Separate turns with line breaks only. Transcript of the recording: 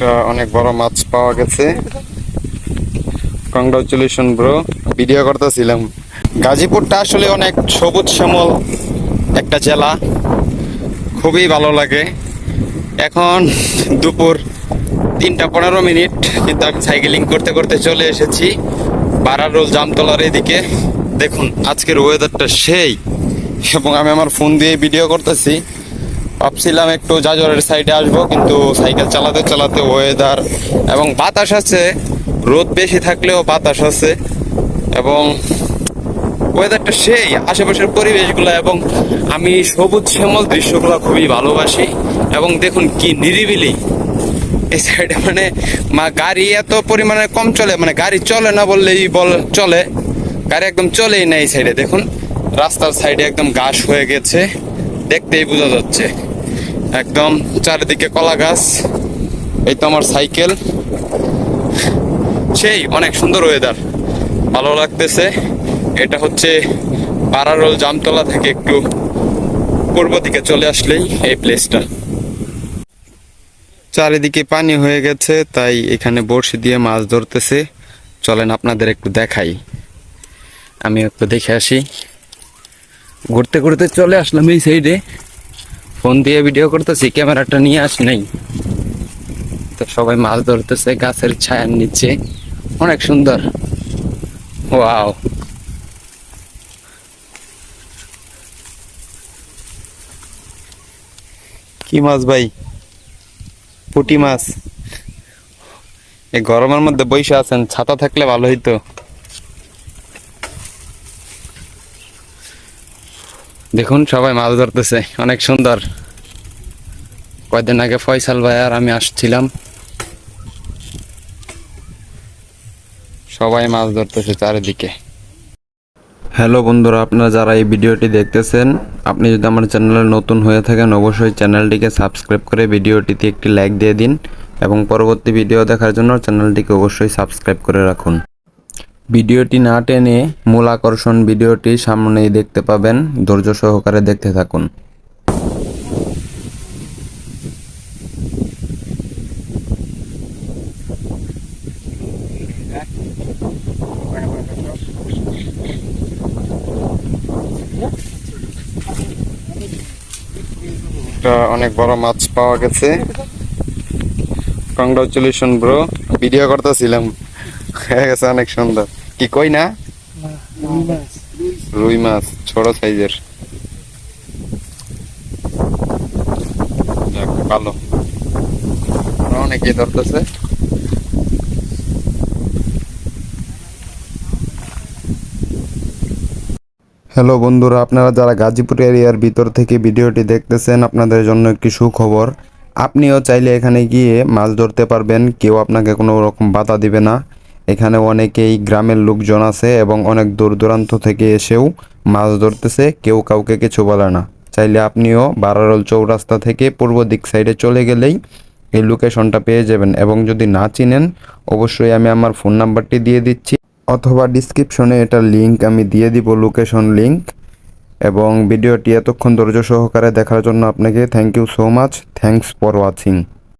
একটা অনেক বড় মাছ পাওয়া গেছে। কংগ্রাচুলেশন ব্রো ভিডিও করতেছিলাম। গাজীপুরটা আসলে অনেক সবুজ শ্যামল একটা জেলা। খুবই ভালো লাগে। এখন দুপুর তিনটা পনেরো মিনিট, কিন্তু আমি সাইকেলিং করতে করতে চলে এসেছি বারারোল জামতলার এদিকে। দেখুন, আজকের ওয়েদারটা সেই। এবং আমি আমার ফোন দিয়ে ভিডিও করতেছি। ভাবছিলাম একটু জাজরের সাইডে আসব, কিন্তু সাইকেল চালাতে চালাতে ওয়েদার এবং বাতাস আছে। রোদ বেশি থাকলেও বাতাস আছে এবং ওয়েদারটা সেই, আশেপাশের পরিবেশগুলো এবং আমি সবুজ শ্যামল দৃশ্যগুলো খুবই ভালোবাসি এবং দেখুন কি নিরিবিলি। এই সাইডে মানে মা গাড়ি এত পরিমাণে কম চলে মানে গাড়ি চলে না বললেই বল, চলে। গাড়ি একদম চলেই না এই সাইডে দেখুন। রাস্তার সাইডে একদম ঘাস হয়ে গেছে, দেখতেই বোঝা যাচ্ছে। একদম চারিদিকে কলা গাছ। এই তো আমার সাইকেল। সেই, অনেক সুন্দর ওয়েদার ভালো লাগতেছে। এটা হচ্ছে পাড়ারোল জামতলা থেকে একটু পূর্ব দিকে চলে আসলেই এই প্লেসটা চারিদিকে পানি হয়ে গেছে, তাই এখানে বড়শি দিয়ে মাছ ধরতেছে। চলেন আপনাদের একটু দেখাই। আমি একটু দেখে আসি। ঘুরতে ঘুরতে চলে আসলাম এই সাইডে ফোন দিয়ে ভিডিও করতেছি, ক্যামেরাটা নিয়ে আস নাই। তো সবাই মাছ ধরতেছে, গাছের ছায়ার নিচে। অনেক সুন্দর। ওয়াও। কি মাছ ভাই? পুটি মাছ। এই গরমের মধ্যে বসে আছেন, ছাতা থাকলে ভালো হইতো। দেখুন, সবাই মাছ ধরতেছে। অনেক সুন্দর। কয়দিন আগে ফয়সাল ভাই আর আমি আসছিলাম। সবাই মাছ ধরতেছে চারিদিকে। হ্যালো বন্ধুরা, আপনারা যারা এই ভিডিওটি দেখতেছেন, আপনি যদি আমার চ্যানেলে নতুন হয়ে থাকেন, অবশ্যই চ্যানেলটিকে সাবস্ক্রাইব করে ভিডিওটিতে একটি লাইক দিয়ে দিন এবং পরবর্তী ভিডিও দেখার জন্য চ্যানেলটিকে অবশ্যই সাবস্ক্রাইব করে রাখুন। ভিডিওটি না টেনে মূল আকর্ষণ ভিডিওটি সামনেই দেখতে পাবেন। ধৈর্য সহকারে দেখতে থাকুন। অনেক বড় মাছ পাওয়া গেছে। কংগ্রাচুলেশন ব্রো ভিডিও করতেছিলাম। অনেক সুন্দর। কি কই না? রুই মাছ, ছোট সাইজের। ভালো। অনেকে ধরতেছে। হ্যালো বন্ধুরা, আপনারা যারা গাজীপুর এরিয়ার ভিতর থেকে ভিডিওটি দেখতেছেন, আপনাদের জন্য একটি সুখবর। আপনিও চাইলে এখানে গিয়ে মাছ ধরতে পারবেন, কেউ আপনাকে কোনো রকম বাধা দিবে না। এখানে অনেকেই গ্রামের লোকজন আছে এবং অনেক দূর দূরান্ত থেকে এসেও মাছ ধরতেছে। কেউ কাউকে কিছু বলে না। চাইলে আপনিও বারারল চৌরাস্তা থেকে পূর্ব দিক সাইডে চলে গেলেই এই লোকেশনটা পেয়ে যাবেন এবং যদি না চিনেন, অবশ্যই আমি আমার ফোন নাম্বারটি দিয়ে দিচ্ছি অথবা ডিসক্রিপশনে এটার লিংক আমি দিয়ে দিব লোকেশন লিংক। এবং ভিডিওটি এতক্ষণ ধৈর্য সহকারে দেখার জন্য আপনাকে thank you so much. Thanks for watching.